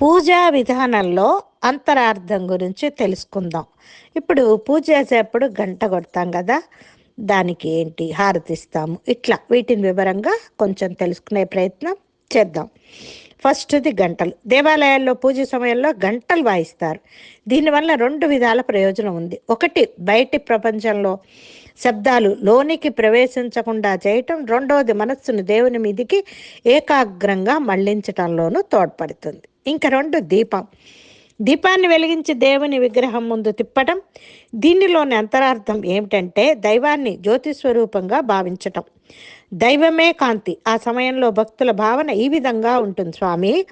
పూజా విధానంలో అంతరార్థం గురించి తెలుసుకుందాం. ఇప్పుడు పూజ చేసేప్పుడు గంట కొడతాం కదా దానికి ఏంటి హారతిస్తాము ఇట్లా వీటిని వివరంగా కొంచెం తెలుసుకునే ప్రయత్నం చేద్దాం. ఫస్ట్ది గంటలు. దేవాలయాల్లో పూజ సమయంలో గంటలు వాయిస్తారు. దీనివల్ల రెండు విధాల ప్రయోజనం ఉంది. ఒకటి బయటి ప్రపంచంలో శబ్దాలు లోనికి ప్రవేశించకుండా చేయటం. రెండవది మనస్సును దేవుని మీదికి ఏకాగ్రంగా మళ్ళించటంలోనూ తోడ్పడుతుంది. ఇంకా రెండు దీపం. దీపాన్ని వెలిగించి దేవుని విగ్రహం ముందు తిప్పటం. దీనిలోని అంతరార్థం ఏమిటంటే దైవాన్ని జ్యోతి స్వరూపంగా భావించటం. దైవమే కాంతి. ఆ సమయంలో భక్తుల భావన ఈ విధంగా ఉంటుంది స్వామి.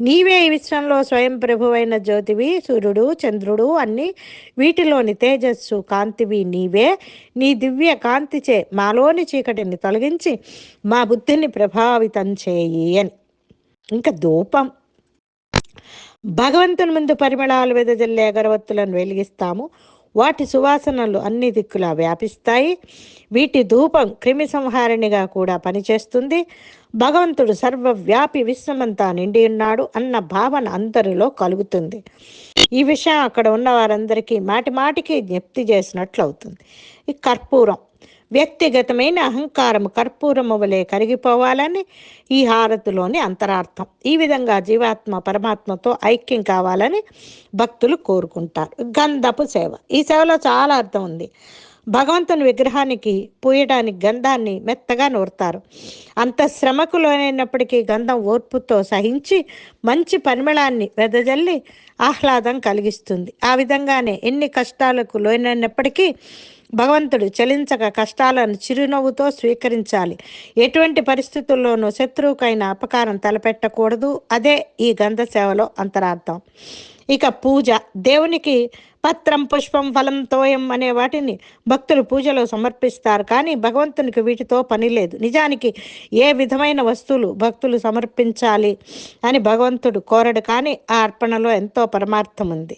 నీవే ఈ విశ్వంలో స్వయం ప్రభువైన జ్యోతివి సూర్యుడు చంద్రుడు అన్ని వీటిలోని తేజస్సు కాంతివి నీవే. నీ దివ్య కాంతిచే మాలోని చీకటిని తొలగించి మా బుద్ధిని ప్రభావితం చేయి అని. ఇంకా ధూపం. భగవంతుని ముందు పరిమళాలు వెదజల్లే అగరవత్తులను వెలిగిస్తాము. వాటి సువాసనలు అన్ని దిక్కులా వ్యాపిస్తాయి. వీటి ధూపం క్రిమి సంహారిణిగా కూడా పనిచేస్తుంది. భగవంతుడు సర్వవ్యాపి విశ్వమంతా నిండి ఉన్నాడు అన్న భావన అందరిలో కలుగుతుంది. ఈ విషయం అక్కడ ఉన్న వారందరికీ మాటి మాటికి జ్ఞప్తి చేసినట్లు అవుతుంది ఈ కర్పూరం వ్యక్తిగతమైన అహంకారము కర్పూరము వలె కరిగిపోవాలని ఈ హారతిలోని అంతరార్థం. ఈ విధంగా జీవాత్మ పరమాత్మతో ఐక్యం కావాలని భక్తులు కోరుకుంటారు. గంధపు సేవ. ఈ సేవలో చాలా అర్థం ఉంది. భగవంతుని విగ్రహానికి పూయడానికి గంధాన్ని మెత్తగా నూరుతారు. అంత శ్రమకు లోనైనప్పటికీ గంధం ఓర్పుతో సహించి మంచి పరిమళాన్ని వెదజల్లి ఆహ్లాదం కలిగిస్తుంది. ఆ విధంగానే ఎన్ని కష్టాలకు లోనైనప్పటికీ భగవంతుడు చలించక కష్టాలను చిరునవ్వుతో స్వీకరించాలి. ఎటువంటి పరిస్థితుల్లోనూ శత్రువుకైన అపకారం తలపెట్టకూడదు. అదే ఈ గంధ సేవలో అంతరార్థం. ఇక పూజ. దేవునికి పత్రం పుష్పం ఫలం తోయం అనే వాటిని భక్తులు పూజలో సమర్పిస్తారు. కానీ భగవంతునికి వీటితో పని లేదు. నిజానికి ఏ విధమైన వస్తువులు భక్తులు సమర్పించాలి అని భగవంతుడు కోరడు. కానీ ఆ అర్పణలో ఎంతో పరమార్థం ఉంది.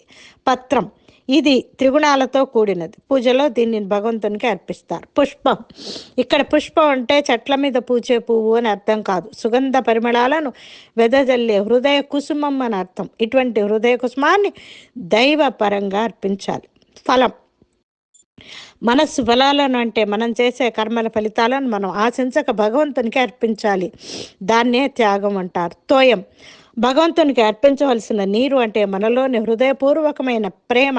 పత్రం. ఇది త్రిగుణాలతో కూడినది. పూజలో దీన్ని భగవంతునికి అర్పిస్తారు. పుష్పం. ఇక్కడ పుష్పం అంటే చెట్ల మీద పూచే పువ్వు అని అర్థం కాదు. సుగంధ పరిమళాలను వెదజల్లే హృదయ కుసుమం అని అర్థం. ఇటువంటి హృదయ కుసుమాన్ని దైవపరంగా అర్పించాలి. ఫలం. మనస్సు ఫలాలను అంటే మనం చేసే కర్మల ఫలితాలను మనం ఆశించక భగవంతునికి అర్పించాలి. దాన్నే త్యాగం అంటారు. తోయం. భగవంతునికి అర్పించవలసిన నీరు అంటే మనలోని హృదయపూర్వకమైన ప్రేమ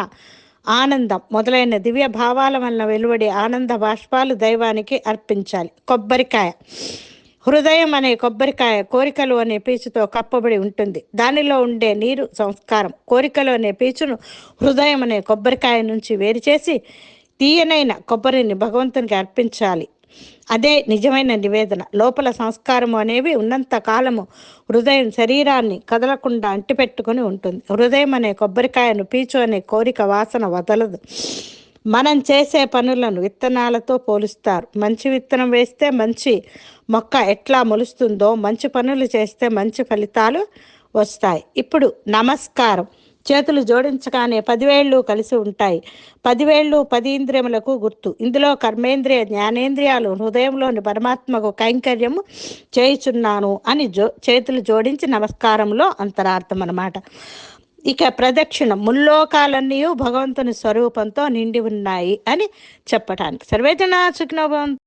ఆనందం మొదలైన దివ్య భావాల వలన వెలువడే ఆనంద బాష్పాలు దైవానికి అర్పించాలి. కొబ్బరికాయ. హృదయం అనే కొబ్బరికాయ కోరికలు అనే పీచుతో కప్పబడి ఉంటుంది. దానిలో ఉండే నీరు సంస్కారం. కోరికలు అనే పీచును హృదయం అనే కొబ్బరికాయ నుంచి వేరు చేసి తీయనైన కొబ్బరిని భగవంతునికి అర్పించాలి. అదే నిజమైన నివేదన. లోపల సంస్కారము అనేవి ఉన్నంత కాలము హృదయం శరీరాన్ని కదలకుండా అంటిపెట్టుకుని ఉంటుంది. హృదయం అనే కొబ్బరికాయను పీచు అనే కోరిక వాసన వదలదు. మనం చేసే పనులను విత్తనాలతో పోలుస్తారు. మంచి విత్తనం వేస్తే మంచి మొక్క ఎట్లా మొలుస్తుందో మంచి పనులు చేస్తే మంచి ఫలితాలు వస్తాయి. ఇప్పుడు నమస్కారం. చేతులు జోడించగానే పదివేళ్ళు కలిసి ఉంటాయి. పదివేళ్ళు పది ఇంద్రియములకు గుర్తు. ఇందులో కర్మేంద్రియ జ్ఞానేంద్రియాలు హృదయంలోని పరమాత్మకు కైంకర్యము చేయుచున్నాను అని జో చేతులు జోడించి నమస్కారంలో అంతరార్థం అన్నమాట. ఇక ప్రదక్షిణ. ముల్లోకాలన్నీ భగవంతుని స్వరూపంతో నిండి ఉన్నాయి అని చెప్పటానికి. సర్వేజన సుఖినోభవం